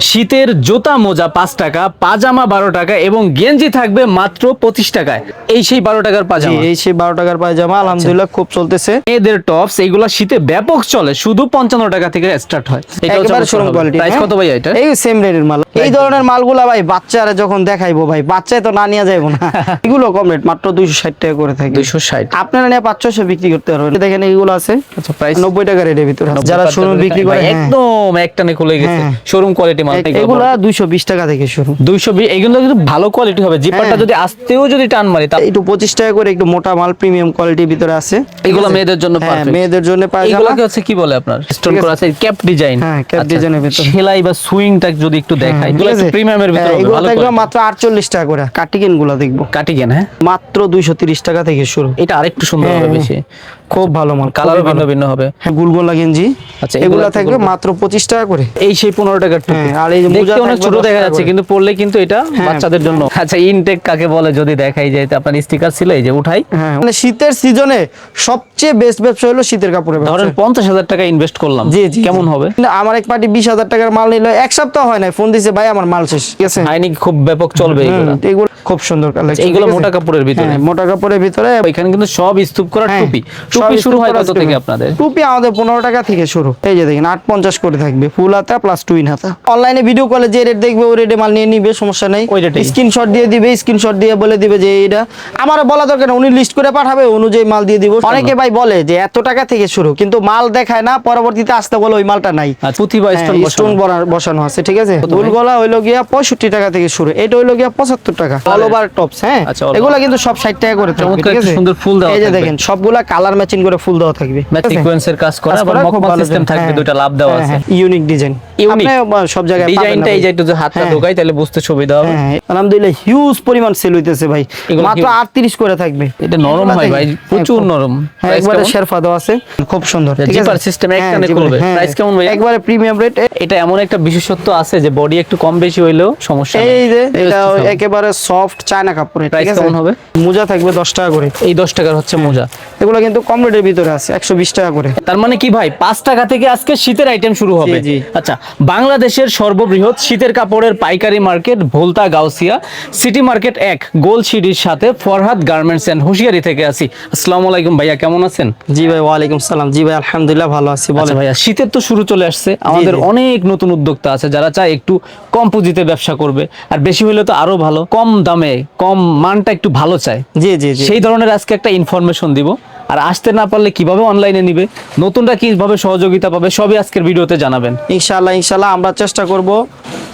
শীতের জুতা মোজা পাঁচ টাকা পাজামা বারো টাকা এবং গেঞ্জি থাকবে মাত্র পঁচিশ টাকায়। এই সেই বারো টাকার পাজামা। এই সেই বারো টাকার পায়জামা আলহামদুলিল্লাহ খুব চলতেছে। মেয়েদের টপস এইগুলা শীতে ব্যাপক চলে শুধু পঞ্চান্ন টাকা থেকে স্টার্ট হয়। একেবারে শোরুম কোয়ালিটি প্রাইস কত ভাই এটা? এই সেম রেটের মাল। এই ধরনের মালগুলা ভাই বাচ্চারা যখন দেখাইবো ভাই বাচ্চায় তো না নিয়ে যাইবো না। এগুলো কম রেট মাত্র দুইশো ষাট টাকা করে থাকে। দুইশো ষাট। আপনারা নিয়ে পাঁচশো বিক্রি করতে পারবেন। দেখেন এইগুলো আছে। আচ্ছা প্রাইস নব্বই টাকা রেটের ভিতরে যারা শোরুম বিক্রি করে হ্যাঁ। একদম একটানে খুলে গেছে। হ্যাঁ। শোরুম কোয়ালিটি মাল এ- এগুলা টাকা থেকে শুরু। দুইশো বিশ এগুলো কিন্তু ভালো কোয়ালিটি হবে। জিপারটা হ্যাঁ। যদি আসতেও যদি টান মারি তা একটু পঁচিশ টাকা করে একটু মোটা মাল প্রিমিয়াম কোয়ালিটির ভিতরে আছে। এগুলো মেয়েদের জন্য হ্যাঁ মেয়েদের জন্য পায়জামা। এগুলোকে হচ্ছে কি বলে আপনার? স্টোন করা আছে ক্যাপ ডিজাইন হ্যাঁ, cap design ভিতরে। সেলাই বা সুইংটা যদি একটু দেখাই এগুলো প্রিমিয়ামের ভিতরে এগুলো ভালো মাত্র আটচল্লিশ টাকা করে। কাটিকেনগুলা দেখব। কাটিকেন হ্যাঁ। মাত্র দুইশো তিরিশ টাকা থেকে শুরু। এটা আরেকটু সুন্দর হবে বেশি। খুব ভালো মাল কালার ভিন্ন ভিন্ন হবে। হ্যাঁ গুলগোলা গেঞ্জি। আচ্ছা, এগুলা থাকবে মাত্র পঁচিশ টাকা করে। এই সেই পনেরো টাকার টুপি। আর এই দেখতে অনেক ছোট দেখা যাচ্ছে কিন্তু পড়লে কিন্তু এটা হ্যাঁ। বাচ্চাদের জন্য। আচ্ছা ইনটেক কাকে বলে যদি দেখাই যায় আপনার স্টিকার ছিল এই যে উঠাই। হ্যাঁ মানে শীতের সিজনে সবচেয়ে বেস্ট ব্যবসা হলো শীতের কাপড়ের ধরেন পঞ্চাশ হাজার টাকা ইনভেস্ট করলাম। জি কেমন হবে? আমার এক পার্টি বিশ হাজার টাকার মাল নিল এক সপ্তাহ হয় না ফোন দিছে ভাই আমার মাল শেষ ঠিক আছে? হাইনি খুব ব্যাপক চলবে এগুলো। খুব সুন্দর কালেকশন এইগুলো মোটা কাপড়ের ভিতরে। মোটা কাপড়ের ভিতরে। এখানে কিন্তু সব স্তূপ করা হ্যাঁ, টুপি। টুপি শুরু হয় কত থেকে আপনাদের? টুপি আমাদের পনেরো টাকা থেকে শুরু। এই যে দেখেন আট পঞ্চাশ করে থাকবে ফুল হাতা প্লাস টুইন হাতা। অনলাইনে ভিডিও কলে যে রেট দেখবে ওই রেটে মাল নিয়ে নিবে সমস্যা নেই। স্ক্রিনশট দিয়ে দিবে স্ক্রিনশট দিয়ে বলে দিবে যে এইটা। আমার বলা দরকার উনি লিস্ট করে পাঠাবে অনুযায়ী মাল দিয়ে দিব। অনেকে ভাই বলে যে এত টাকা থেকে শুরু? কিন্তু মাল দেখায় না পরবর্তীতে আসতে বলে ওই মালটা নাই। পুঁথি বা স্টোন স্টোন বসানো। আছে ঠিক আছে? দুলগলা হইল গিয়া পঁয়ষট্টি টাকা থেকে শুরু। এটা হইল গিয়া পঁচাত্তর টাকা। অল ওভার টপস হ্যাঁ? আচ্ছা, এগুলা কিন্তু সব ষাট টাকা করে ঠিক আছে? সুন্দর ফুল দেওয়া এই যে। দেখেন সবগুলা কালার ম্যাচিং করে ফুল দেওয়া থাকবে? সিকোয়েন্সের কাজ করা আবার মকমল সিস্টেম থাকবে হ্যাঁ, দুইটা লাভ দেওয়া হ্যাঁ, আছে। হ্যাঁ, ইউনিক ডিজাইন। সব জায়গায় ডিজাইনটা এই যে একটু হাতটা হ্যাঁ। ঢোকাই তাহলে বুঝতে সুবিধা হবে। হ্যাঁ, আলহামদুলিল্লাহ হিউজ পরিমাণ সেল হইতেছে ভাই। মাত্র কি- আটত্রিশ করে থাকবে। এটা নরম হয় ভাই, হ্যাঁ, প্রচুর নরম। হ্যাঁ, একবারে শেরফা দেওয়া আছে খুব সুন্দর জিপার হ্যাঁ, জিপার, খুলবে। হ্যাঁ, কেমন ভাইয়া? একবারে প্রিমিয়াম রেট এটা এমন একটা বিশেষত্ব আছে যে বডি একটু কম বেশি হইলেও সমস্যা নেই। এই যে এটা একেবারে সফট চায়না আছে? কেমন হবে? মোজা থাকবে দশ টাকা করে। এই দশ টাকার হচ্ছে মোজা। এগুলো কিন্তু কম রেটের ভিতরে আছে একশো বিশ টাকা করে। তার মানে কি ভাই? পাঁচ টাকা থেকে আজকে শীতের আইটেম শুরু হবে। আচ্ছা বাংলাদেশের সর্ববৃহৎ শীতের কাপড়ের পাইকারি market Bhulta Gausia. City market এক গোল সিটির সাথে ফরহাদ গার্মেন্টস এন্ড হুঁশিয়ারি থেকে আছি। আসসালামু আলাইকুম ভাইয়া কেমন আছেন? জি ভাই ওয়ালাইকুম সালাম। জি ভাই আলহামদুলিল্লাহ ভালো আছি আচ্ছা বলেন ভাইয়া শীতের তো শুরু চলে আসছে। আমাদের অনেক নতুন উদ্যোক্তা আছে যারা চায় একটু কম পুঁজিতে ব্যবসা করবে আর বেশি হলে তো আরও ভালো। কম দামে কম মানটা একটু ভালো চায়। জি জি সেই ধরনের আজকে একটা ইনফরমেশন দিব। আর আসতে না পারলে কীভাবে অনলাইনে নিবে? নতুনরা কীভাবে সহযোগিতা পাবে, সবই আজকের ভিডিওতে জানাবেন। ইনশাআল্লাহ ইনশাআল্লাহ, আমরা চেষ্টা করব।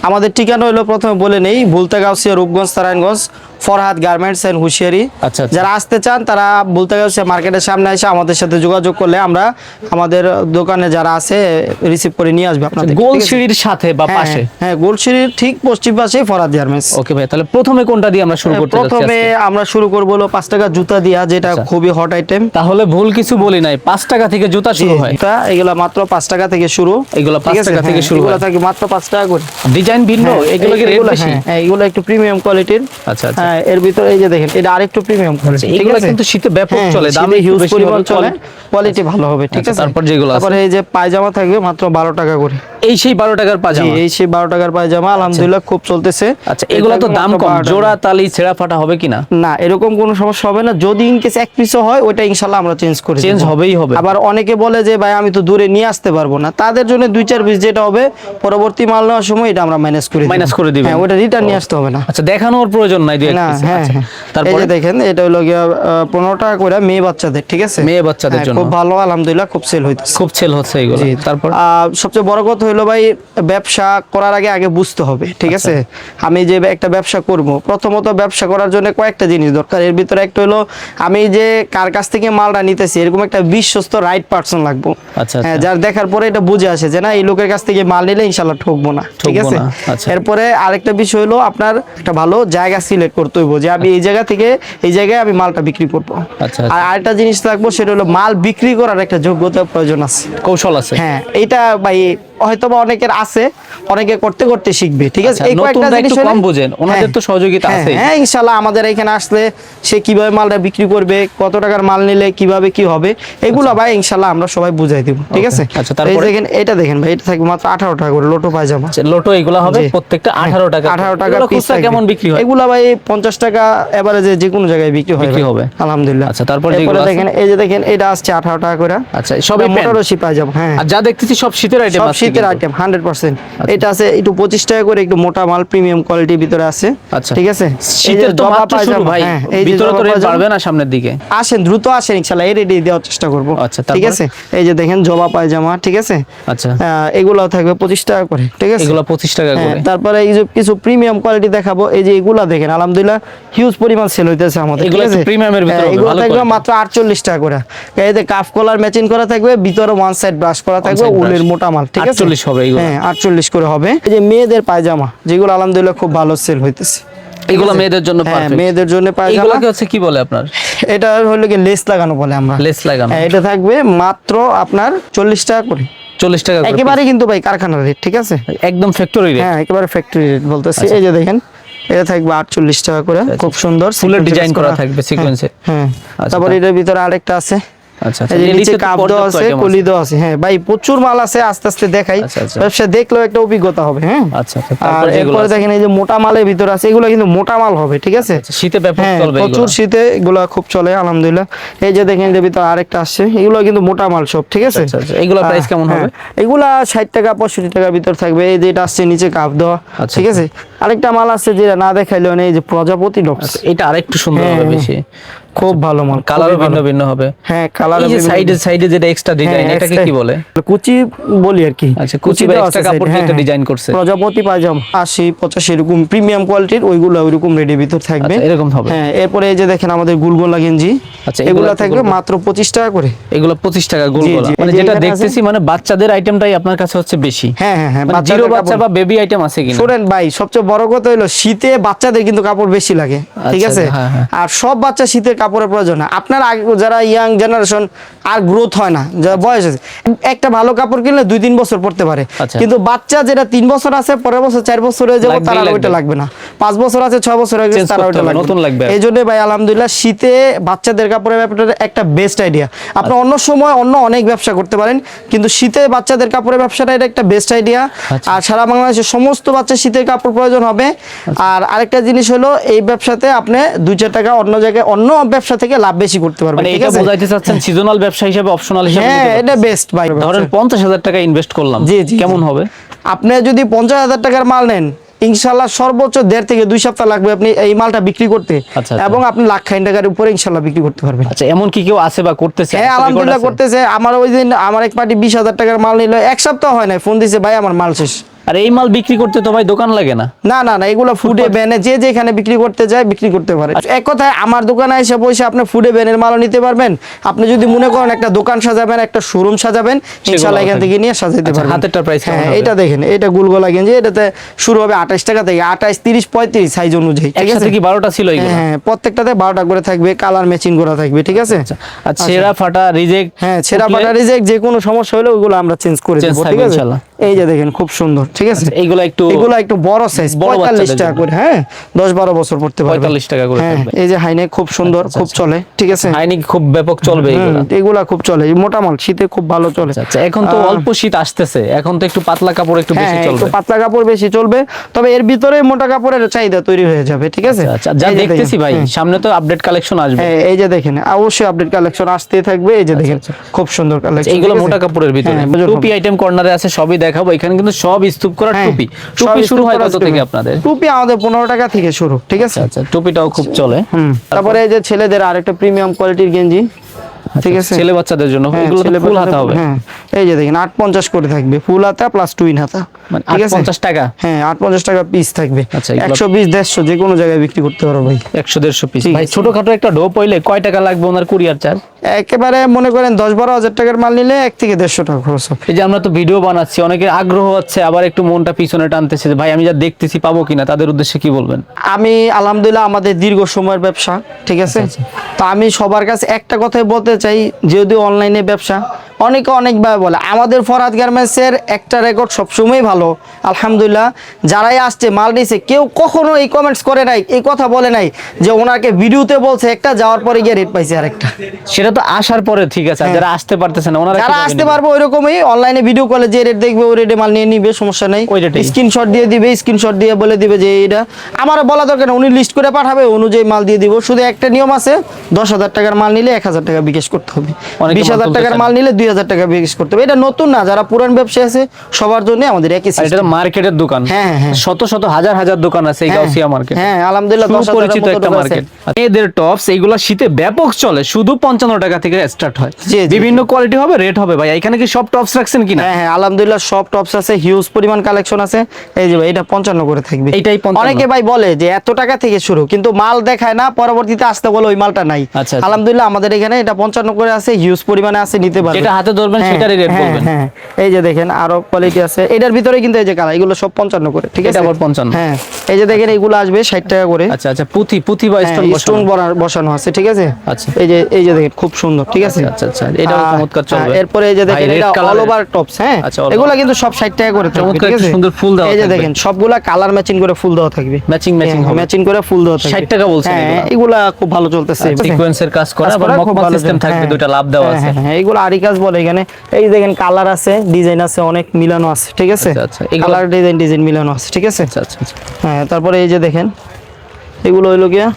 আমাদের ঠিকানা হলো প্রথমে বলে নেই ভুলতা গাউসিয়া রূপগঞ্জ, নারায়ণগঞ্জ। ফরহাদ গার্মেন্টস এন্ড হুঁশিয়ারি। আচ্ছা, আচ্ছা। যারা আসতে চান তারা ভুলতা গাউসিয়া মার্কেটের সামনে এসে আমাদের সাথে যোগাযোগ করলে আমরা আমাদের দোকানে যারা আছে রিসিভ করে নিয়ে আসবে আপনাদের। গোল সিঁড়ির সাথে বা হ্যাঁ, পাশে? হ্যাঁ গোলসিঁড়ির ঠিক পশ্চিম পাশেই ফরহাদ গার্মেন্টস। ওকে ভাই তাহলে প্রথমে কোনটা দিয়ে আমরা শুরু করতে যাচ্ছি প্রথমে আমরা শুরু করব হলো পাঁচ টাকা জুতা দিয়া যেটা আচ্ছা। খুবই হট আইটেম তাহলে ভুল কিছু বলি নাই পাঁচ টাকা থেকে জুতা শুরু হয়। জুতা এগুলা মাত্র পাঁচ টাকা থেকে শুরু। এগুলা পাঁচ ঠিক আছে? টাকা থেকে হ্যাঁ, শুরু এগুলা হয়। থাকে মাত্র পাঁচ টাকা করে। ডিজাইন ভিন্ন হ্যাঁ, এগুলো কি রেট বেশি? হ্যাঁ, এগুলো একটু প্রিমিয়াম কোয়ালিটির আচ্ছা, আচ্ছা। হ্যাঁ এর ভিতরে এই যে দেখেন এটা আরেকটু প্রিমিয়াম কোয়ালিটি ঠিক এগুলো কিন্তু শীতে ব্যাপক হ্যাঁ, চলে দামে হিউজ পরিমাণ চলে কোয়ালিটি ভালো হবে ঠিক আচ্ছা, আছে? তারপর যেগুলো আছে? তারপরে এই যে পায়জামা থাকবে মাত্র বারো টাকা করে। এই সেই বারো টাকার পাজামা? এই সেই বারো টাকার পায়জামা আলহামদুলিল্লাহ খুব চলতেছে। আচ্ছা এগুলো তো দাম কম। জোড়া তালি ছেঁড়া ফাটা হবে কিনা? না এরকম কোনো সমস্যা হবে না। যদি ইন কেস এক পিসও হয় ওটা ইনশাল্লাহ আমরা চেঞ্জ করে চেঞ্জ হবেই হবে। আবার অনেকে বলে যে ভাই আমি তো দূরে নিয়ে আসতে পারব না। তাদের জন্য দুই চার পিস যেটা হবে পরবর্তী মাল নেওয়ার সময় এটা আমরা ম্যানেজ করে। Minus করে দিবেন। হ্যাঁ ওটা রিটার্ন নিয়ে আসতে হবে না। আচ্ছা দেখানোর প্রয়োজন নাই দুই এক piece। হ্যাঁ আচ্ছা, হ্যাঁ। এই তারপরে? দেখেন এটা হলো গিয়া পনেরো টাকা করে মেয়ে বাচ্চাদের ঠিক আছে? মেয়ে বাচ্চাদের হ্যাঁ, জন্য। খুব ভালো আলহামদুলিল্লাহ খুব সেল হইতেছে। খুব সেল হচ্ছে এগুলো। জি। তারপর? সবচেয়ে বড় কথা হলো ভাই ব্যবসা করার আগে আগে বুঝতে হবে ঠিক আচ্ছা। আছে? আমি যে একটা ব্যবসা করব প্রথমত ব্যবসা করার জন্য কয়েকটা জিনিস দরকার। এর ভিতরে একটা হলো আমি যে কার কাছ থেকে মালটা নিতেছি এরকম একটা বিশ্বস্ত রাইট পার্সন লাগবো। আচ্ছা, হ্যাঁ আচ্ছা। যার দেখার পরে এটা বুঝে আসে যে না এই লোকের কাছ থেকে মাল নিলে ইনশাল্লাহ ঠকবো না ঠিক আছে। এরপরে আরেকটা বিষয় হলো আপনার একটা ভালো জায়গা সিলেক্ট করতে হইব যে আমি এই জায়গা থেকে এই জায়গায় আমি মালটা বিক্রি করব। আর আরেকটা জিনিস থাকব সেটা হলো মাল বিক্রি করার একটা যোগ্যতা প্রয়োজন আছে। কৌশল আছে। হ্যাঁ এটা ভাই হয়তো হয়তো বা অনেকের আছে অনেকে করতে করতে শিখবে ঠিক আছে? আচ্ছা, এই কয়েকটা জিনিস কম বোঝেন, ওনাদের হ্যাঁ, তো সহযোগিতা হ্যাঁ, আছেই। হ্যাঁ ইনশাল্লাহ আমাদের এখানে আসলে সে কীভাবে মালটা বিক্রি করবে কত টাকার মাল নিলে কীভাবে কি হবে এগুলো ভাই ইনশাল্লাহ আমরা সবাই বুঝাই দিব ঠিক আছে? আচ্ছা, তারপরে? দেখেন এটা দেখেন ভাই এটা থাকবে মাত্র আঠারো টাকা করে লোটো পায়জামা। আচ্ছা, লোটো এগুলো হবে প্রত্যেকটা আঠারো টাকা আঠারো টাকা পিস কেমন বিক্রি হয়? এগুলা ভাই পঞ্চাশ টাকা এভারেজে যে কোনো জায়গায় বিক্রি হয় বিক্রি হবে। আলহামদুলিল্লাহ। আচ্ছা, তারপর এরপরে যেগুলো দেখেন এই যে দেখেন এটা আসছে আঠারো টাকা করে। আচ্ছা প্যান্ট। মোটরসি পায়জামা হ্যাঁ। আর যা দেখতেছি সব শীতের আইটেম সব আছে শীতের। আইটেম হান্ড্রেড পার্সেন্ট এটা আছে একটু পঁচিশ টাকা করে একটু মোটা মাল প্রিমিয়াম কোয়ালিটির ভিতরে আছে। আচ্ছা। ঠিক আছে? শীতের তো মাত্র শুরু ভাই। হ্যাঁ, এই যে ভিতরে তো রেট বাড়বে না সামনের দিকে। আসেন দ্রুত আসেন ইনশাল্লাহ এই রেডি দেওয়ার চেষ্টা করব। আচ্ছা, ঠিক আছে? এই যে দেখেন জবা পায়জামা ঠিক আছে? আচ্ছা। এগুলাও থাকবে পঁচিশ টাকা করে ঠিক আছে? এগুলো পঁচিশ টাকা হ্যাঁ, করে। তারপরে এই যে কিছু প্রিমিয়াম কোয়ালিটি দেখাবো এই যে এগুলা দেখেন আলহামদুলিল্লাহ হিউজ পরিমাণ সেল হইতেছে আমাদের এগুলা আছে? ভিতরে হ্যাঁ, এগুলো থাকবে মাত্র আটচল্লিশ টাকা করে। এতে কাফ কলার ম্যাচিং করা থাকবে ভিতরে ওয়ান সাইড ব্রাশ করা থাকবে। উলের মোটা মাল ঠিক আছে? 48 হবে হ্যাঁ আটচল্লিশ করে হবে। এই যে মেয়েদের পায়জামা যেগুলো আলহামদুলিল্লাহ খুব ভালো সেল হইতেছে। এগুলো মেয়েদের জন্য হ্যাঁ মেয়েদের জন্য পায়জামা। হচ্ছে কি বলে আপনার? এটা হলো কি লেস লাগানো বলে আমরা। লেস লাগানো। হ্যাঁ, এটা থাকবে মাত্র আপনার চল্লিশ টাকা করে। চল্লিশ টাকা একেবারে কিন্তু ভাই কারখানার রেট ঠিক আছে? একদম ফ্যাক্টরি রেট হ্যাঁ একেবারে ফ্যাক্টরি রেট বলতেছি। এই যে দেখেন এটা থাকবে আটচল্লিশ টাকা করে। খুব সুন্দর আচ্ছা, ফুলের ডিজাইন করা। থাকবে সিকোয়েন্সে হ্যাঁ আচ্ছা, তারপর এটার ভিতরে আরেকটা আছে। আচ্ছা এই যে এর নিচে কাপ দেওয়া আছে কলি দেওয়া আছে হ্যাঁ। ভাই প্রচুর মাল আছে আস্তে আস্তে দেখাই। আচ্ছা, আচ্ছা। ব্যবসা দেখলেও একটা অভিজ্ঞতা হবে হ্যাঁ। আচ্ছা আচ্ছা। আর এরপরে দেখেন এই যে মোটা মালের ভিতরে আছে এগুলো কিন্তু মোটা মাল হবে ঠিক আছে? আচ্ছা, শীতে ব্যাপক হ্যাঁ চলবে প্রচুর শীতে এগুলো খুব চলে আলহামদুলিল্লাহ। এই যে দেখেন এর ভিতরে আরেকটা আসছে এগুলো কিন্তু মোটা মাল সব ঠিক আছে? আচ্ছা, আচ্ছা। কেমন হ্যাঁ, হবে? এগুলা টাকা টাকার ভিতর থাকবে এই যে এটা আসছে নিচে কাপ দেওয়া আচ্ছা, ঠিক আছে? আরেকটা মাল আছে যেটা না দেখাইলেও এই যে প্রজাপতি ডক্স এটা আরেকটু সুন্দর হবে হ্যাঁ, বেশি। খুব ভালো মাল খুবই ভিন্ন ভিন্ন হবে। হ্যাঁ কালার এই সাইডে সাইডে যেটা এক্সট্রা ডিজাইন হ্যাঁ, এটাকে কি বলে? কুচি বলি আর কি। আচ্ছা, কুচি বা আছে কাপড় দিয়ে একটা হ্যাঁ, করছে। প্রজাপতি পায়জামা আশি পঁচাশি এরকম প্রিমিয়াম কোয়ালিটির ওইগুলো ওইরকম রেডি ভিতর থাকবে। আচ্ছা, এরকম হবে। হ্যাঁ এরপরে এই যে দেখেন আমাদের গুলগোলা গেঞ্জি আচ্ছা, এগুলো থাকবে মাত্র পঁচিশ টাকা করে। এগুলো পঁচিশ টাকা গোল জি, গোলা জি, মানে যেটা দেখতেছি মানে বাচ্চাদের আইটেমটাই আপনার কাছে হচ্ছে বেশি। হ্যাঁ হ্যাঁ হ্যাঁ মানে জিরো বাচ্চা বা বেবি আইটেম আছে কিনা? শোনেন ভাই সবচেয়ে বড় কথা হলো শীতে বাচ্চাদের কিন্তু কাপড় বেশি লাগে ঠিক আচ্ছা, আছে? হ্যাঁ, হ্যাঁ। আর সব বাচ্চা শীতের কাপড়ের প্রয়োজন হয়। আপনার যারা ইয়াং জেনারেশন আর গ্রোথ হয় না যারা বয়স আছে একটা ভালো কাপড় কিনলে দুই তিন বছর পড়তে পারে আচ্ছা। কিন্তু বাচ্চা যেটা তিন বছর আছে পরের বছর চার বছর হয়ে যাবে তারা ওইটা লাগবে। না পাঁচ বছর আছে ছয় বছর হয়ে গেছে তারা ওইটা লাগবে নতুন লাগবে। এই জন্য ভাই আলহামদুলিল্লাহ শীতে বাচ্চাদের কাপড়ের ব্যাপারটা একটা বেস্ট আইডিয়া আপনি অন্য সময় অন্য অনেক ব্যবসা করতে পারেন কিন্তু শীতে বাচ্চাদের কাপড়ের ব্যবসাটা এটা একটা বেস্ট আইডিয়া আচ্ছা। আর সারা বাংলাদেশের সমস্ত বাচ্চা শীতের কাপড় প্রয়োজন হবে আর আরেকটা জিনিস হলো এই ব্যবসাতে আপনি দুই চার টাকা অন্য জায়গায় অন্য ব্যবসা থেকে লাভ বেশি করতে পারবেন মানে ঠিক এটা আছে? বোঝাইতে চাচ্ছেন সিজনাল ব্যবসা হিসেবে অপশনাল হিসেবে হ্যাঁ এটা বেস্ট ভাই ধরেন পঞ্চাশ হাজার টাকা ইনভেস্ট করলাম জি, জি, কেমন হবে? আপনি যদি পঞ্চাশ হাজার টাকার মাল নেন ইনশাল্লাহ সর্বোচ্চ দেড় থেকে দুই সপ্তাহ লাগবে আপনি এই মালটা বিক্রি করতে। আচ্ছা, আচ্ছা। এবং আপনি লাখ খাইন টাকার উপরে ইনশাল্লাহ বিক্রি করতে পারবেন। আচ্ছা এমন কি কেউ আছে বা করতেছে? হ্যাঁ আলহামদুলিল্লাহ করতেছে। আমার ওই দিন আমার এক পার্টি বিশ হাজার টাকার মাল নিল এক সপ্তাহ হয় নাই ফোন দিছে ভাই আমার মাল শেষ। আর এই মাল বিক্রি করতে তো ভাই দোকান লাগে না। না না না এগুলো ফুডে ব্যানে যে যেখানে বিক্রি করতে যায় বিক্রি করতে পারে। এক কথায় আমার দোকানে এসে বসে আপনি ফুডে ব্যানের মালও নিতে পারবেন। আপনি যদি মনে করেন একটা দোকান সাজাবেন একটা শোরুম সাজাবেন ইনশাল্লাহ এখান থেকে নিয়ে সাজাতে আচ্ছা, পারবেন। price কেমন হ্যাঁ? এটা দেখেন এটা গুলগোলা গেঞ্জি এটাতে শুরু হবে আঠাশ টাকা থেকে আঠাশ তিরিশ পঁয়ত্রিশ সাইজ অনুযায়ী ঠিক আছে? কি বারোটা ছিল এগুলো? হ্যাঁ প্রত্যেকটাতে বারোটা করে থাকবে কালার ম্যাচিং করা থাকবে ঠিক আছে? আর ছেঁড়া ফাটা রিজেক্ট হ্যাঁ ছেঁড়া ফাটা রিজেক্ট যে কোনো সমস্যা হলে ওইগুলো আমরা চেঞ্জ করে দেবো ঠিক আছে? ইনশাল্লাহ। এই যে দেখেন খুব সুন্দর ঠিক আছে? এইগুলো একটু এগুলো একটু বড় সাইজ বড় পঁয়তাল্লিশ বাচ্চাদের টাকা করে হ্যাঁ? দশ বারো বছর পড়তে পারবে। 45 টাকা করে হ্যাঁ, থাকবে। এই যে হাইনে খুব সুন্দর খুব চলে ঠিক আছে? আইনি খুব ব্যাপক চলবে এগুলো এগুলা খুব চলে মোটা মাল শীতে খুব ভালো চলে। আচ্ছা এখন তো অল্প শীত আসতেছে এখন তো একটু পাতলা কাপড় একটু বেশি হ্যাঁ, চলবে। একটু পাতলা কাপড় বেশি চলবে তবে এর ভিতরে মোটা কাপড়ের চাহিদা তৈরি হয়ে যাবে ঠিক আছে? আচ্ছা যা দেখতেছি ভাই সামনে তো আপডেট কালেকশন আসবে। হ্যাঁ এই যে দেখেন অবশ্যই আপডেট কালেকশন আসতেই থাকবে এই যে দেখেন খুব সুন্দর কালেকশন আচ্ছা, এইগুলো মোটা কাপড়ের ভিতরে। টুপি আইটেম কর্নারে আছে সবই দেখাবো। এখানে কিন্তু সব স্তূপ করা হ্যাঁ, টুপি। টুপি শুরু হয় কত থেকে আপনাদের? টুপি আমাদের পনেরো টাকা থেকে শুরু ঠিক আছে? আচ্ছা টুপিটাও খুব চলে। তারপরে এই যে ছেলেদের আরেকটা প্রিমিয়াম কোয়ালিটির গেঞ্জি ঠিক আছে? ছেলে বাচ্চাদের জন্য। হ্যাঁ, এগুলো ফুল হাতা হবে। হ্যাঁ। এই যে দেখেন আট পঞ্চাশ করে থাকবে ফুল হাতা প্লাস টুইন হাতা মানে ঠিক আছে? 50 টাকা? হ্যাঁ আট পঞ্চাশ টাকা পিস থাকবে। আচ্ছা, এগুলো- একশো বিশ দেড়শো যে কোনো জায়গায় বিক্রি করতে পারো ভাই। একশো দেড়শো পিস ভাই। ছোটখাটো একটা ডোপ হইলে কয় টাকা লাগবে ওনার কুরিয়ার চার্জ? একেবারে মনে করেন দশ বারো হাজার টাকার মাল নিলে এক থেকে দেড়শো টাকা খরচ হবে। এই যে আমরা তো ভিডিও বানাচ্ছি অনেকের আগ্রহ হচ্ছে আবার একটু মনটা পিছনে টানতেছে ভাই আমি যা দেখতেছি পাবো কিনা তাদের উদ্দেশ্যে কি বলবেন? আমি আলহামদুলিল্লাহ আমাদের দীর্ঘ সময়ের ব্যবসা ঠিক আছে? আচ্ছা, তো আমি সবার কাছে একটা কথাই বলতে চাই যেহেতু অনলাইনে ব্যবসা অনেকে অনেকভাবে বলে আমাদের ফরহাদ গার্মেন্টসের একটা রেকর্ড সবসময় ভালো। আলহামদুলিল্লাহ যারাই আসছে মাল নিছে কেউ কখনো এই কমেন্টস করে নাই এই কথা বলে নাই যে ওনাকে ভিডিওতে বলছে একটা যাওয়ার পরে গিয়ে রেট পাইছে আরেকটা। সেটা তো আসার পরে ঠিক আছে যারা আসতে পারতেছে না ওনারা হ্যাঁ। যারা আসতে? পারবে ওইরকমই অনলাইনে ভিডিও কলে যে রেট দেখবে ওই রেটে মাল নিয়ে নিবে সমস্যা নেই। স্ক্রিনশট দিয়ে দিবে স্ক্রিনশট দিয়ে বলে দিবে যে এটা আমার বলা দরকার না উনি লিস্ট করে পাঠাবে অনুযায়ী মাল দিয়ে দিব। শুধু একটা নিয়ম আছে দশ হাজার টাকার মাল নিলে এক হাজার টাকা বিকাশ করতে হবে। বিশ হাজার টাকার মাল নিলে দুই হাজার টাকা বিকাশ করতে হবে। এটা নতুন না যারা পুরান ব্যবসায়ী আছে সবার জন্য আমাদের একই এটা মার্কেটের দোকান। হ্যাঁ, হ্যাঁ, হ্যাঁ। শত শত হাজার হাজার দোকান আছে এই হ্যাঁ, গাউসিয়া মার্কেট হ্যাঁ আলহামদুলিল্লাহ সুপরিচিত একটা মার্কেট এদের টপস এইগুলো শীতে ব্যাপক চলে শুধু পঞ্চান্ন টাকা থেকে স্টার্ট হয়। বিভিন্ন কোয়ালিটি হবে রেট হবে ভাই। এখানে কি সব টপস রাখছেন কিনা? হ্যাঁ হ্যাঁ আলহামদুলিল্লাহ সব টপস আছে হিউজ পরিমাণ কালেকশন আছে। এই যে ভাই এটা পঞ্চান্ন করে থাকবে। এইটাই 55 অনেকে ভাই বলে যে এত টাকা থেকে শুরু কিন্তু মাল দেখায় না পরবর্তীতে আসতে বলে ওই মালটা নাই। আচ্ছা, আচ্ছা। আলহামদুলিল্লাহ আমাদের এখানে এটা পঞ্চান্ন করে আছে হিউজ পরিমাণে আছে নিতে পারবে। যেটা হাতে ধরবেন হ্যাঁ, সেটারই রেট হ্যাঁ, বলবেন। হ্যাঁ এই যে দেখেন আরও কোয়ালিটি আছে। এটার ভিতরে কিন্তু এই যে কালার এগুলো সব পঞ্চান্ন করে ঠিক এটা আছে? আবার 55 হ্যাঁ এই যে দেখেন এগুলো আসবে ষাট টাকা করে। আচ্ছা আচ্ছা পুঁথি পুঁথি বা স্টোন স্টোন বসানো আছে ঠিক আছে? আচ্ছা। এই যে এই যে দেখেন খুব সুন্দর ঠিক আছে? আচ্ছা আচ্ছা এটাও আহ, চমৎকার চলবে এরপরে এই যে দেখেন এটা অল ওভার টপস হ্যাঁ? আচ্ছা, এগুলো কিন্তু সব 60 টাকা করে চমৎকার ঠিক আছে? সুন্দর ফুল দেওয়া এই যে দেখেন সবগুলা কালার ম্যাচিং করে ফুল দেওয়া থাকবে। Matching, matching হবে। ম্যাচিং করে ফুল দেওয়া থাকবে। 60 টাকা বলছেন এগুলা? খুব ভালো চলতেছে সিকোয়েন্সের কাজ করা আবার খুব সিস্টেম থাকবে দুইটা লাভ হ্যাঁ, আছে। হ্যাঁ, হ্যাঁ, এগুলো আরি কাজ বলে এখানে। এই দেখেন কালার আছে ডিজাইন আছে অনেক মিলানো আছে ঠিক আছে? আচ্ছা, আচ্ছা, কালার ডিজাইন ডিজাইন মিলানো আছে ঠিক আছে? আচ্ছা আচ্ছা আচ্ছা। হ্যাঁ তারপরে এই যে দেখেন এগুলো হইল গিয়া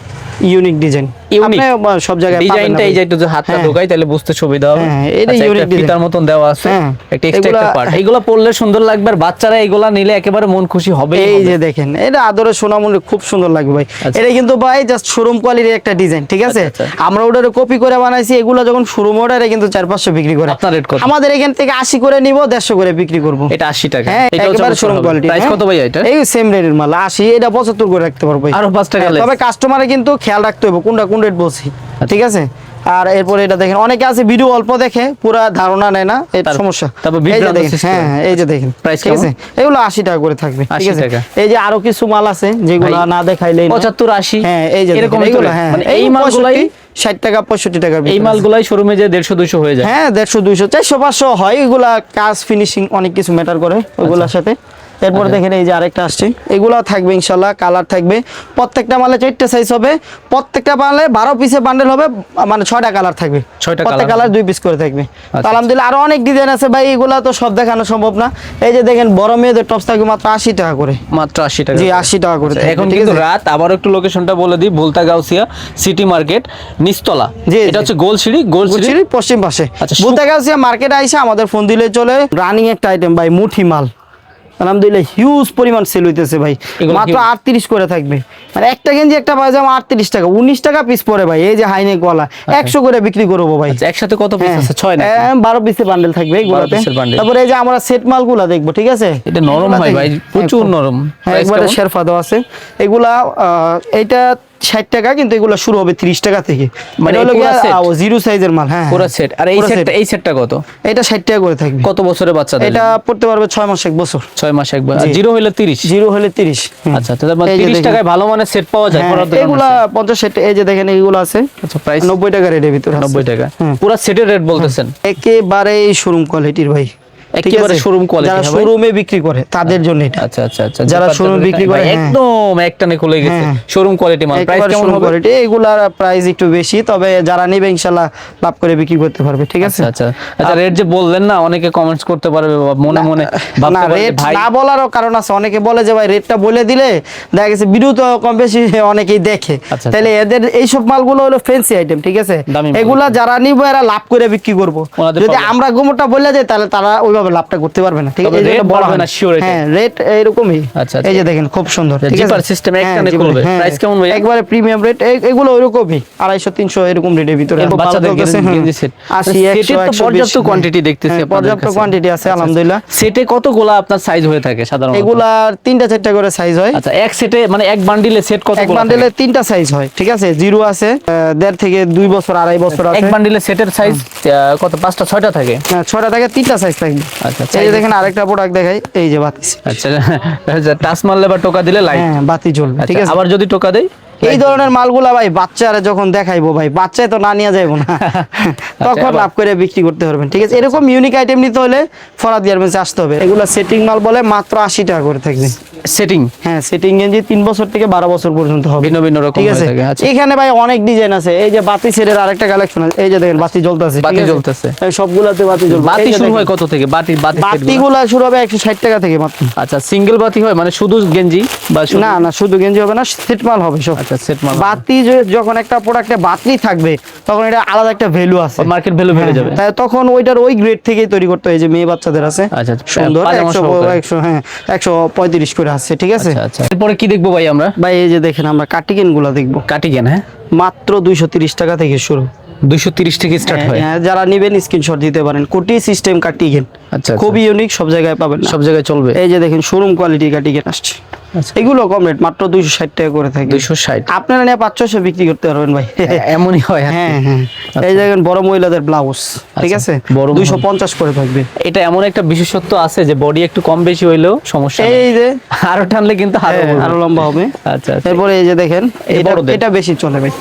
ইউনিক ডিজাইন Unique? সব জায়গায় ডিজাইনটা এই যে একটু হাতটা হ্যাঁ। ঢোকাই তাহলে বুঝতে সুবিধা হবে। হ্যাঁ, এটা আচ্ছা, unique ফিতার মতন দেওয়া আছে হ্যাঁ। একটা এক্সট্রা একটা পার্ট এগুলো পরলে সুন্দর লাগবে আর বাচ্চারা এগুলা নিলে একেবারে মন খুশি হবে এই যে দেখেন এটা আদরে খুব সুন্দর লাগবে ভাই। আচ্ছা। এটা কিন্তু ভাই জাস্ট শোরুম কোয়ালিটির একটা ডিজাইন ঠিক আছে? আচ্ছা, আচ্ছা। আমরা ওটারে কপি করে বানাইছি এগুলো যখন শোরুম অর্ডারে কিন্তু চার পাঁচশো বিক্রি করে। আপনার রেট কত? আমাদের এখান থেকে আশি করে নিব দেড়শো করে বিক্রি করব। এটা আশি টাকা। হ্যাঁ এটাও একেবারে শোরুম কোয়ালিটি প্রাইস কত ভাই এটা? এই সেম রেটের মাল আশি এটা পঁচাত্তর করে রাখতে পারব ভাই। আরও পাঁচ টাকা তবে কাস্টমারে কিন্তু খেয়াল রাখতে হবে কোনটা কোন রেট বলছি। ঠিক আছে? আর এরপরে এটা দেখেন অনেকে আছে ভিডিও অল্প দেখে পুরা ধারণা নেয় না এটা সমস্যা। তারপর এই যে দেখেন হ্যাঁ হ্যাঁ, এই যে দেখেন Price ঠিক আছে? এগুলো আশি টাকা করে থাকবে ঠিক আছে? এই যে আরও কিছু মাল আছে যেগুলো না দেখাইলে। পঁচাত্তর আশি হ্যাঁ এই যে এরকম হ্যাঁ মানে এই মালগুলাই ষাট টাকা পঁয়ষট্টি টাকা এই। মালগুলাই শোরুমে যে দেড়শো দুইশো হয়ে যায়। হ্যাঁ দেড়শো দুইশো চারশো পাঁচশো হয় এগুলা কাজ ফিনিশিং অনেক কিছু ম্যাটার করে ওইগুলোর সাথে। এরপরে দেখেন এই যে আরেকটা আসছে। এগুলো থাকবে ইনশাল্লাহ কালার থাকবে। প্রত্যেকটা মালে চারটে সাইজ হবে। প্রত্যেকটা মালে বারো পিসে বান্ডেল হবে মানে ছয়টা কালার থাকবে। ছয়টা প্রত্যেক কালার দুই পিস করে থাকবে। আচ্ছা। আলহামদুলিল্লাহ আরও অনেক ডিজাইন আছে ভাই এগুলা তো সব দেখানো সম্ভব না। এই যে দেখেন বড় মেয়েদের টপস থাকবে মাত্র আশি টাকা করে। মাত্র আশি টাকা জি। আশি টাকা করে আচ্ছা, এখন কিন্তু রাত আবার একটু লোকেশনটা বলে দিই ভুলতা গাউসিয়া সিটি মার্কেট নিস্তলা জি, এটা হচ্ছে গোলসিঁড়ি গোলসিঁড়ি পশ্চিম পাশে। আচ্ছা, বলতে গেছে মার্কেটে আইসা আমাদের ফোন দিলে চলে। রানিং একটা আইটেম ভাই মুঠি মাল। আলহামদুলিল্লাহ হিউজ পরিমাণ সেল হইতেছে ভাই। মাত্র আটত্রিশ করে থাকবে। মানে একটা গেঞ্জি একটা পায়জামা আটত্রিশ টাকা উনিশ টাকা পিস পরে ভাই এই যে হাইনেক গলা একশো করে বিক্রি করব ভাই। আচ্ছা একসাথে কত পিস হ্যাঁ, আছে? ছয় না বারো পিসের বান্ডেল থাকবে এইগুলাতে তারপরে এই যে আমরা সেট মালগুলা দেখব ঠিক আছে? এটা নরম হয় ভাই, প্রচুর নরম। হ্যাঁ একবারে শেরফা দেওয়া আছে। এগুলা আহ, এইটা ষাট টাকা কিন্তু এগুলা শুরু হবে ত্রিশ টাকা থেকে। মানে পুরা জিরো সাইজের মাল হ্যাঁ পুরো হ্যাঁ। সেট আর এই সেটটা এই সেটটা কত? এটা ষাট টাকা করে থাকবে। কত বছরের বাচ্চাদের এটা পড়তে পারবে ছয় মাস এক বছর। ছয় মাস জি। জিরো হলে তিরিশ? জিরো হলে তিরিশ আচ্ছা তাহলে তিরিশ টাকায় ভালো মানের সেট পাওয়া যায় হ্যাঁ, এগুলা। পঞ্চাশ ষাট এই যে দেখেন এইগুলো আছে। আচ্ছা প্রাইস নব্বই টাকা রেটের ভিতরে। নব্বই টাকা। পুরো সেটের রেট বলতেছেন? একেবারে শোরুম কোয়ালিটির ভাই। একেবারে showroom quality, যারা হ্যাঁ শোরুমে বিক্রি করে তাদের জন্য এটা। আচ্ছা আচ্ছা আচ্ছা যারা বিক্রি করে, হ্যাঁ। একদম একটানে খুলে গেছে। হ্যাঁ। শোরুম কোয়ালিটি মাল। প্রাইস কেমন হবে? quality। এগুলার প্রাইস একটু বেশি তবে যারা নেবে ইনশাল্লাহ লাভ করে বিক্রি করতে পারবে ঠিক আছে? আচ্ছা আচ্ছা। আচ্ছা রেট যে বললেন না অনেকে কমেন্টস করতে পারবে মনে মনে না ভাবতে পারবে রেট ভাই না বলারও কারণ আছে। অনেকে বলে যে ভাই রেটটা বলে দিলে দেখা গেছে কম বেশি অনেকেই দেখে। আচ্ছা। তাহলে এদের এইসব মালগুলো হলো ফ্যান্সি আইটেম ঠিক আছে? এগুলা যারা নিবে এরা লাভ করে বিক্রি করব। যদি। আমরা গোমরটা বলে যাই তাহলে তারা ওইভাবে লাভটা করতে পারবে না ঠিক আছে rate হয় না, এটা। হ্যাঁ রেট এরকমই আচ্ছা, আচ্ছা। এই যে দেখেন খুব সুন্দর জিপার আছে একটানে জিপার, খুলবে। হ্যাঁ। কেমন ভাইয়া? একবারে প্রিমিয়াম রেট এগুলো ওইরকমই আড়াইশো তিনশো এরকম রেটের ভিতরে এরকম ভালো বাচ্চাদের চলতেছে, গেঞ্জি- হ্যাঁ। গেঞ্জি set। আশি মানে একশো set এর তো একশো পর্যাপ্ত বিশ, হ্যাঁ। দেখতেছি হ্যাঁ, পর্যাপ্ত কোয়ান্টিটি আছে আলহামদুলিল্লাহ সেটে কতগুলো আপনার সাইজ হয়ে থাকে সাধারণত এগুলার তিনটা চারটা করে সাইজ হয় আচ্ছা এক সেটে মানে এক বান্ডিলে সেট কত এক বান্ডেলে তিনটা সাইজ হয় ঠিক আছে জিরো আছে দেড় থেকে দুই বছর আড়াই বছর এক বান্ডিলে সেটের সাইজ কত পাঁচটা ছয়টা থাকে হ্যাঁ, ছয়টা থাকে তিনটা সাইজ থাকবে আচ্ছা, এই দেখেন আরেকটা প্রোডাক্ট দেখাই এই যে বাতি। আচ্ছা আচ্ছা টাচ মারলে বা টোকা দিলে লাইট হ্যাঁ বাতি জ্বলবে ঠিক আছে? আবার যদি টোকা দেয় এই ধরনের মালগুলা ভাই বাচ্চারা যখন দেখাইবো ভাই বাচ্চায় তো না নিয়ে যাইবো না। তখন লাভ করে বিক্রি করতে পারবেন ঠিক আছে? এরকম ইউনিক আইটেম নিতে হলে ফরাদ গার্মেন্টসে আসতে হবে। এগুলো সেটিং মাল বলে মাত্র আশি টাকা করে থাকবে। সেটিং হ্যাঁ সেটিং গেঞ্জি তিন বছর থেকে বারো বছর পর্যন্ত হবে। ভিন্ন ভিন্ন রকম ঠিক আছে? আচ্ছা। এখানে ভাই অনেক ডিজাইন আছে। এই যে বাতি সেটের আরেকটা কালেকশন আছে। এই যে দেখেন বাতি জ্বলতেছে বাতি জ্বলতেছে। সবগুলাতে বাতি জ্বলবে। বাতি শুরু হয় কত থেকে? বাতি? বাতিগুলা শুরু হবে একশো ষাট টাকা থেকে মাত্র। আচ্ছা সিঙ্গেল বাতি হয় মানে শুধু গেঞ্জি বা না না শুধু গেঞ্জি হবে না সেট মাল হবে সব। আচ্ছা সেট মাল বাতি যখন একটা প্রোডাক্টে বাতি থাকবে তখন এটা আলাদা একটা ভ্যালু আছে। মার্কেট ভ্যালু বেড়ে যাবে। তাই তখন ওইটার ওই গ্রেড থেকেই তৈরি করতে হয় যে মেয়ে বাচ্চাদের আছে। আচ্ছা, সুন্দর পাজামা একশো সহকারে। একশো হ্যাঁ একশো পঁয়ত্রিশ করে আসছে ঠিক আছে? আচ্ছা আচ্ছা। এরপরে কি দেখব ভাই আমরা? ভাই এই যে দেখেন আমরা কাটিকেনগুলা দেখব। কাটিগেন হ্যাঁ? মাত্র দুইশো তিরিশ টাকা থেকে শুরু। দুইশো তিরিশ থেকে স্টার্ট হয় হ্যাঁ, যারা নিবেন স্ক্রিনশট দিতে পারেন। কোটি সিস্টেম কাটিকেন আচ্ছা, আচ্ছা। খুবই ইউনিক সব জায়গায় পাবেন সব জায়গায় চলবে। এই যে দেখেন শোরুম কোয়ালিটি কাটিকেন আসছে। আচ্ছা। এগুলো কম রেট মাত্র দুইশো ষাট টাকা করে থাকে। দুইশো ষাট। আপনারা নিয়ে পাঁচশো বিক্রি করতে পারবেন ভাই। এমনই হয় হ্যাঁ হ্যাঁ। এই দেখেন বড় মহিলাদের ব্লাউজ ঠিক আচ্ছা, আছে? বড় দুইশো পঞ্চাশ করে থাকবে। এটা এমন একটা বিশেষত্ব আছে যে বডি একটু কম বেশি হইলেও সমস্যা এই যে। আরও টানলে কিন্তু আরও হ্যাঁ, লম্বা হবে। আচ্ছা আচ্ছা। এরপরে এই যে দেখেন এটা বেশি চলে ভাই।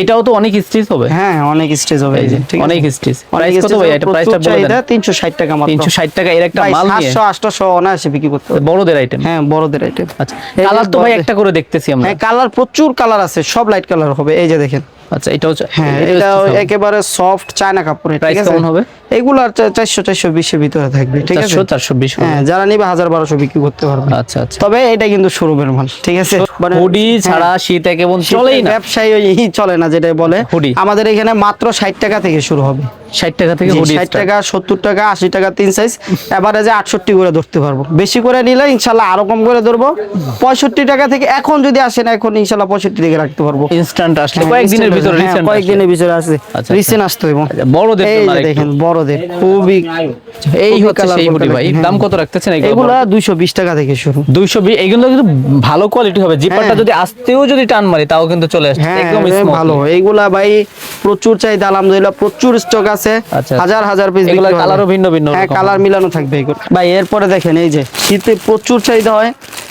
এটাও তো অনেক স্টিচ হবে। হ্যাঁ অনেক স্টেজ হবে। এই যে, ঠিক আছে? অনেক স্টিচ অনেক প্রাইস কত ভাই? এটা প্রাইসটা বলে দেন। তিনশো ষাট টাকা মাত্র। তিনশো ষাট টাকা এর একটা মাল নিয়ে। সাতশো আটশো অনায়াসে বিক্রি করতে হবে বড়দের আইটেম হ্যাঁ বড়দের আইটেম আচ্ছা কালার তো ভাই একটা করে দেখতেছি আমরা। হ্যাঁ কালার প্রচুর কালার আছে সব লাইট কালার হবে এই যে দেখেন। আচ্ছা এটা হচ্ছে হ্যাঁ এটা একেবারে সফট চায়না Price ঠিক আছে? কেমন হবে? এগুলার চারশো চারশো বিশের ভিতরে থাকবে ঠিক আছে? চারশো চারশো বিশ হ্যাঁ যারা নিবে হাজার বারোশো বিক্রি করতে পারবে। আচ্ছা আচ্ছা। তবে এটা কিন্তু শোরুমের মাল ঠিক আছে? মানে হুডি ছাড়া শীত একেবারে চলেই না। ব্যবসায়ী চলে না যেটা বলে। আমাদের এখানে মাত্র ষাট টাকা থেকে শুরু হবে। ষাট টাকা থেকে ষাট টাকা সত্তর টাকা আশি টাকা তিন সাইজ এভারেজে আটষট্টি করে ধরতে পারব। বেশি করে নিলে ইনশাল্লাহ আরও কম করে ধরবো। পঁয়ষট্টি টাকা থেকে এখন যদি আসেন এখন ইনশাল্লাহ পঁয়ষট্টি থেকে রাখতে পারব। ইনস্ট্যান্ট আসলে হ্যাঁ, কয়েকদিনের ভিতরে। হ্যাঁ, কয়েকদিনের ভিতরে আসবে আচ্ছা, রিসেন্ট আসতে হইব। আচ্ছা, বড়দের এই জন্য যে আরেকটু। দেখেন বড়দের। খুবই এই হচ্ছে সেই হুডি ভাই। দাম হ্যাঁ। কত রাখতেছেন এগুলা দুইশো বিশ টাকা থেকে শুরু। দুইশো বিশ এগুলো কিন্তু ভালো কোয়ালিটি হবে। জিপারটা হ্যাঁ। যদি আসতেও যদি টান মারি তাও কিন্তু চলে হ্যাঁ একদম ভালো। এইগুলা ভাই প্রচুর চাহিদা আলহামদুলিল্লাহ প্রচুর স্টক আছে। আচ্ছা। হাজার হাজার পিস এগুলা কালারও ভিন্ন ভিন্ন হ্যাঁ কালার মিলানো থাকবে এগুলো। ভাই এরপরে দেখেন এই যে শীতে প্রচুর চাহিদা হয়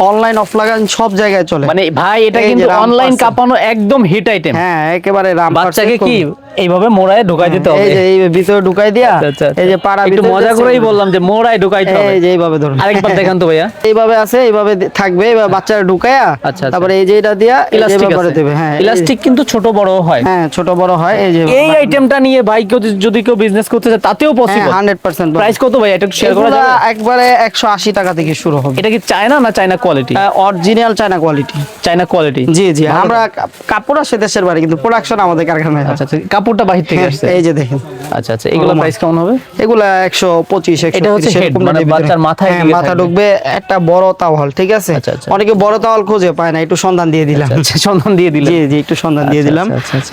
অনলাইন অফলাইন সব জায়গায় চলে। মানে ভাই এটা কিন্তু অনলাইন। কাঁপানো একদম হিট আইটেম হ্যাঁ একেবারে রাম বাচ্চাকে কি এইভাবে মোড়ায় ঢুকাই দিতে হবে এই যে এই ভিতরে ঢুকাই দিয়া আচ্ছা, আচ্ছা, আচ্ছা। এই যে পাড়া একটু মজা করেই বললাম যে মোড়ায় ঢুকাইতে হবে। এই যে এইভাবে ধরুন। আরেকবার দেখান তো ভাইয়া। এইভাবে আছে এইভাবে থাকবে এবার বাচ্চারা ঢুকায়া আচ্ছা। তারপরে এই যে এটা দিয়া ইলাস্টিক করে আছে। দেবে হ্যাঁ ইলাস্টিক কিন্তু ছোট বড় হয়। হ্যাঁ ছোট বড় হয় এই যে এই আইটেমটা নিয়ে ভাই কেউ যদি কেউ বিজনেস করতে চায় তাতেও পসিবল হান্ড্রেড পার্সেন্ট প্রাইস কত ভাই? এটা শেয়ার করা যাবে একবারে একশো আশি টাকা থেকে শুরু হবে। এটা কি চায়না না China quality original China quality China quality জি জি আমরা কাপড় আসে দেশের বাড়ি কিন্তু প্রোডাকশন আমাদের কারখানায় আচ্ছা আচ্ছা কাপড়টা বাহির থেকে আসছে। এই যে দেখেন। আচ্ছা আচ্ছা এগুলো প্রাইস কেমন হবে? এগুলা একশো পঁচিশ এটা হচ্ছে head, মানে বাচ্চার মাথায় হ্যাঁ, মাথা ঢুকবে একটা বড় তাওয়াল ঠিক আছে? আচ্ছা, আচ্ছা। অনেকে বড় তাওয়াল খুঁজে পায় না একটু সন্ধান দিয়ে দিলাম। আচ্ছা সন্ধান দিয়ে দিলেন। জি জি একটু সন্ধান দিয়ে দিলাম।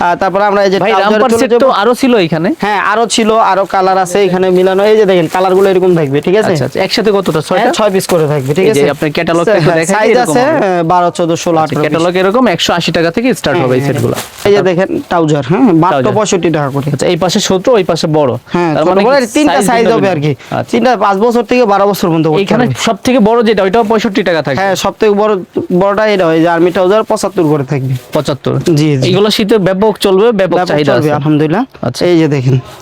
আর তারপরে আমরা এই যে ভাই রামপার সেট তো আরও ছিল এখানে। হ্যাঁ আরও ছিল আরও কালার আছে এখানে মিলানো। এই যে দেখেন কালারগুলো এরকম থাকবে ঠিক আছে? আচ্ছা আচ্ছা একসাথে কতটা? হ্যাঁ, ছয়টা ছয় পিস করে থাকবে ঠিক আছে? আপনার দিই, সাইজ আছে হবে। আচ্ছা, আহ, বারো চোদ্দ ষোলো আঠারো ক্যাটালগ এরকম একশো আশি টাকা থেকে স্টার্ট হবে এই সেটগুলো এই যে দেখেন ট্রাউজার হ্যাঁ? মাত্র Trouser। পঁয়ষট্টি টাকা করে। আচ্ছা এই পাশে ছোট ওই পাশে বড়। হ্যাঁ তার মানে তিনটা সাইজ হবে আর কি। আচ্ছা। তিনটা পাঁচ বছর থেকে বারো বছর পর্যন্ত এখানে পারবে। সব থেকে বড় যেটা ওইটাও পঁয়ষট্টি টাকা থাকে হ্যাঁ সব থেকে বড় বড়টা এটা হয় যে আর্মি ট্রাউজার পঁচাত্তর করে থাকবে। পঁচাত্তর। জি জি। এগুলো শীতে ব্যাপক চলবে ব্যাপক চাহিদা আছে। আলহামদুলিল্লাহ। আচ্ছা। এই যে দেখেন আচ্ছা,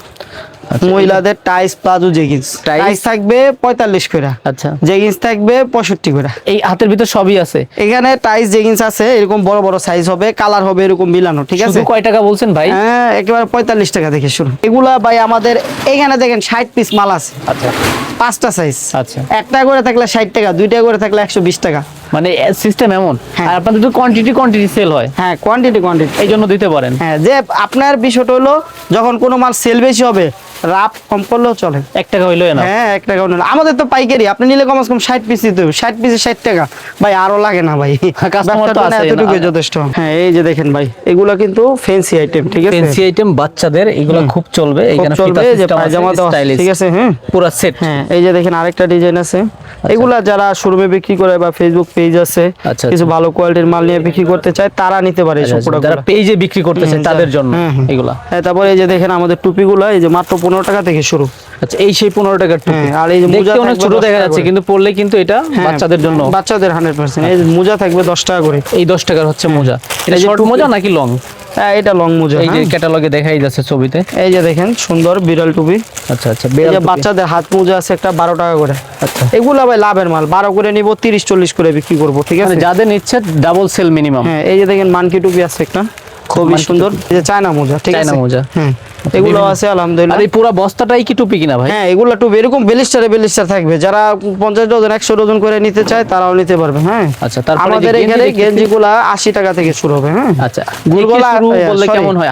মহিলাদের টাইস প্লাজো জেগিন্স টাইস? থাকবে পঁয়তাল্লিশ করে আচ্ছা। জেগিন্স থাকবে পঁয়ষট্টি করে এই হাতের ভিতর সবই আছে? এখানে টাইস জেগিন্স আছে এরকম বড় বড় সাইজ হবে কালার হবে এরকম মিলানো ঠিক আছে? কয় টাকা বলছেন ভাই? হ্যাঁ একেবারে পঁয়তাল্লিশ টাকা থেকে শুরু এগুলা ভাই আমাদের এখানে দেখেন ষাট পিস মাল আছে। আচ্ছা। পাঁচটা সাইজ আচ্ছা। একটা করে থাকলে ষাট টাকা দুইটা করে থাকলে একশো বিশ টাকা। মানে সিস্টেম এমন? হ্যাঁ। আর আপনাদের তো কোয়ান্টিটি কোয়ান্টিটি সেল হয়। হ্যাঁ কোয়ান্টিটি কোয়ান্টিটি এই জন্য দিতে পারেন। হ্যাঁ যে আপনার বিষয়টা হলো যখন কোনো মাল সেল বেশি হবে রাপ কম করলেও চলে। এক টাকা হইল না হ্যাঁ এক টাকা নিলে আমাদের তো পাইকারি আপনি নিলে কমস কম ষাট পিস দিতে হবে। ষাট পিসে ষাট টাকা। ভাই আরও লাগে না ভাই। না। এতটুকুই যথেষ্ট। হ্যাঁ এই যে দেখেন ভাই এগুলো কিন্তু ফ্যান্সি আইটেম ঠিক আছে? ফ্যান্সি আইটেম বাচ্চাদের এগুলো খুব চলবে। এখানে চলবে যে পায়জামা দেওয়া ঠিক আছে হ্যাঁ পুরো সেট হ্যাঁ এই যে দেখেন আরেকটা ডিজাইন আছে। এগুলা যারা শোরুমে বিক্রি করে বা ফেসবুক পেজ আছে আচ্ছা, কিছু আচ্ছা। ভালো কোয়ালিটির মাল নিয়ে বিক্রি করতে চায় তারা নিতে পারে এইসব যারা প্রোডাক্ট পেজে বিক্রি করতেছে হুম, তাদের জন্য। এগুলা। হ্যাঁ তারপরে এই যে দেখেন আমাদের টুপিগুলো এই যে মাত্র পনেরো টাকা থেকে শুরু। আচ্ছা এই সেই পনেরো টাকার টুপি। হ্যাঁ, আর এই মোজা অনেক ছোট দেখা যাচ্ছে কিন্তু পরলে কিন্তু এটা হ্যাঁ, বাচ্চাদের জন্য। বাচ্চাদের হান্ড্রেড পার্সেন্ট এই মোজা থাকবে দশ টাকা করে। এই দশ টাকার হচ্ছে মোজা। এটা শর্ট মোজা নাকি লং হ্যাঁ এটা লং মোজা এই যে হ্যাঁ। ক্যাটালগে দেখাই যাচ্ছে ছবিতে। এই যে দেখেন সুন্দর বিড়াল টুপি। আচ্ছা আচ্ছা বেড়াল। বাচ্চাদের হাত মোজা আছে একটা বারো টাকা করে। আচ্ছা। এগুলো ভাই লাভের মাল। বারো করে নিব তিরিশ চল্লিশ করে বিক্রি করব ঠিক মানে আছে? যাদের নিচ্ছে ডাবল সেল মিনিমাম হ্যাঁ এই যে দেখেন মানকি টুপি আছে একটা। খুবই সুন্দর। এই যে চায়না মোজা ঠিক আছে? চায়না মোজা। হ্যাঁ। এগুলো আছে আলহামদুলিল্লাহ। এই পুরো বস্তাটাই কি টুপি কিনা ভাই? হ্যাঁ এগুলো টুপি এরকম বেলিস্টারে বেলিস্টার থাকবে। যারা পঞ্চাশ ডজন একশো ডজন করে নিতে চায় তারাও নিতে পারবে হ্যাঁ। আচ্ছা, তারপরে আমাদের এখানে আশি টাকা থেকে শুরু হবে হ্যাঁ। আচ্ছা গুলগলা বললে কেমন হয়?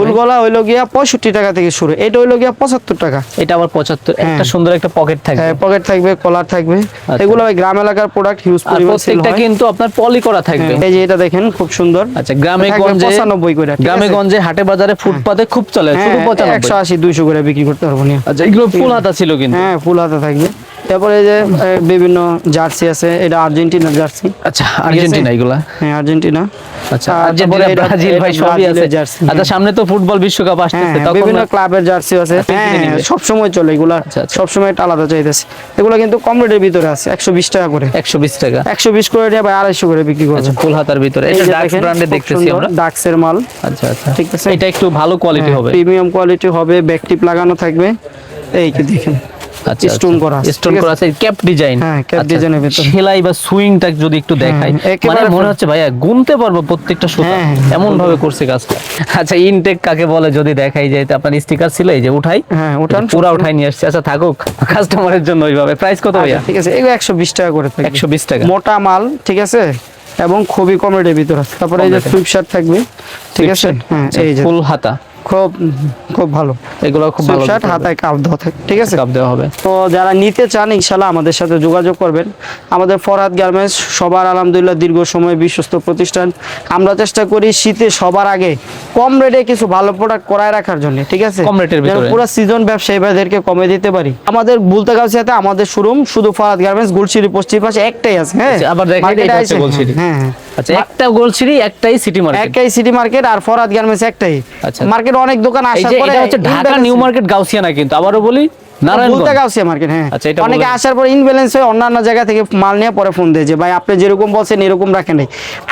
গুলগলা হইল গিয়া পঁয়ষট্টি টাকা থেকে শুরু। এটা হইল গিয়া পঁচাত্তর টাকা। এটা আবার পঁচাত্তর। একটা হ্যাঁ। সুন্দর একটা পকেট থাকবে। হ্যাঁ পকেট থাকবে কলার থাকবে। এগুলো ওই গ্রাম এলাকার প্রোডাক্ট হিউজ আর পরিমাণ প্রত্যেকটা কিন্তু আপনার পলি করা থাকবে। হ্যাঁ, এই যে এটা দেখেন খুব সুন্দর। আচ্ছা গ্রামে গঞ্জে 95 করে, গ্রামে গঞ্জে হাটে বাজারে ফুটপাতে খুব চলে শুধু হ্যাঁ পঁচানব্বই। একশো আশি দুইশো করে বিক্রি করতে পারব না আচ্ছা এগুলো ফুল হাতা ছিল কিন্তু। হ্যাঁ ফুল হাতা থাকবে। তারপরে যে বিভিন্ন জার্সি আছে এটা আর্জেন্টিনার জার্সি। আচ্ছা আর্জেন্টিনা এগুলা? হ্যাঁ আর্জেন্টিনা। আচ্ছা আর আর্জেন্টিনা ব্রাজিল ভাই সবই আছে। জার্সি। আচ্ছা সামনে তো ফুটবল বিশ্বকাপ হ্যাঁ আসতেছে হ্যাঁ, তখন বিভিন্ন ক্লাবের জার্সি আছে। হ্যাঁ সব সময় চলে এগুলা। আচ্ছা, আচ্ছা। সব সময় আলাদা চাইতেছে। এগুলো কিন্তু কম রেটের ভিতরে আছে একশো বিশ টাকা করে। একশো বিশ টাকা? একশো বিশ করে নিয়ে ভাই আড়াইশো করে বিক্রি করছে আচ্ছা ফুল হাতার ভিতরে। এটা ডাক্স ব্র্যান্ডে দেখতেছি আমরা। ডাক্সের মাল। আচ্ছা আচ্ছা। ঠিক আছে। এটা একটু ভালো কোয়ালিটি হবে। প্রিমিয়াম কোয়ালিটি হবে ব্যাকটিপ লাগানো থাকবে। এই কি দেখেন। আচ্ছা স্টোন করা আছে, স্টোন করা আছে? ক্যাপ ডিজাইন হ্যাঁ, cap design এর সেলাই বা সুইংটা যদি একটু দেখাই মানে মনে হচ্ছে ভাইয়া গুনতে পারব প্রত্যেকটা সুতা হ্যাঁ, হ্যাঁ, এমন ভাবে করছে কাজটা। আচ্ছা ইনটেক কাকে বলে যদি দেখাই যায় তো আপনার স্টিকার ছিল এই যে উঠাই হ্যাঁ, উঠান। পুরা উঠাই নিয়ে আসছে। আচ্ছা থাকুক কাস্টমারের জন্য ওইভাবে। প্রাইস কত ভাইয়া? আচ্ছা, ঠিক আছে এগুলো একশো বিশ টাকা করে একশো বিশ টাকা। মোটা মাল ঠিক আছে? এবং খুবই কম রেটের ভিতরে। তারপরে এই যে। সুইপ শার্ট থাকবে ঠিক আছে? হ্যাঁ এই যে। ফুল হাতা। খুব খুব ভালো। এগুলো খুব ভালো শার্ট হাতায় কাপ দেওয়া থাকে ঠিক আছে? কাপ দেওয়া হবে। তো যারা নিতে চান ইনশাল্লাহ আমাদের সাথে যোগাযোগ করবেন। আমাদের ফরহাদ গার্মেন্টস সবার আলহামদুলিল্লাহ দীর্ঘ সময় বিশ্বস্ত প্রতিষ্ঠান। আমরা চেষ্টা করি শীতে সবার আগে কম রেটে কিছু ভালো প্রোডাক্ট করায় রাখার জন্য ঠিক আছে? কম রেটের ভিতরে। পুরো সিজন ব্যবসায়ী ভাইদেরকে কমে দিতে পারি। আমাদের বুলতাগাছিয়াতে আমাদের শোরুম শুধু ফরহাদ গার্মেন্টস গুলশিরি পশ্চিম পাশে একটাই আছে হ্যাঁ? আচ্ছা, আবার দেখেন, এটা হচ্ছে। গুলশিরি। হ্যাঁ হ্যাঁ। আচ্ছা একটা একটাই সিটি মার্কেট একটাই সিটি মার্কেট আর ফরহাদ গার্মেন্টস একটাই। আচ্ছা। মার্কেট অনেক দোকান আসার পরে এটা হচ্ছে ঢাকা নিউ মার্কেট গাউসিয়া না কিন্তু। আবারও বলি নারায়ণগঞ্জ বলতে গাউসিয়া মার্কেট হ্যাঁ। আচ্ছা, অনেকে আসার পর ইনব্যালেন্স হয়ে অন্যান্য জায়গা থেকে মাল নিয়ে পরে ফোন দেয় যে ভাই আপনি যেরকম বলছেন এরকম রাখেন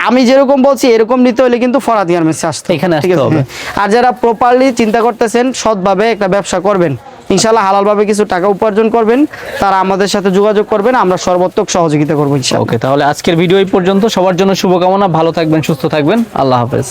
আমি যেরকম বলছি এরকম নিতে হলে কিন্তু ফরাদ গার্মেন্টস আসতে এখানে ঠিক আছে? আর যারা প্রপারলি চিন্তা করতেছেন সৎভাবে একটা ব্যবসা করবেন ইনশাল্লাহ হালালভাবে কিছু টাকা উপার্জন করবেন, তারা আমাদের সাথে যোগাযোগ করবেন, আমরা সর্বোত্তক সহযোগিতা করব ইনশাল্লাহ ওকে, তাহলে আজকের ভিডিও এই পর্যন্ত। সবার জন্য শুভকামনা, ভালো থাকবেন, সুস্থ থাকবেন। আল্লাহ হাফেজ।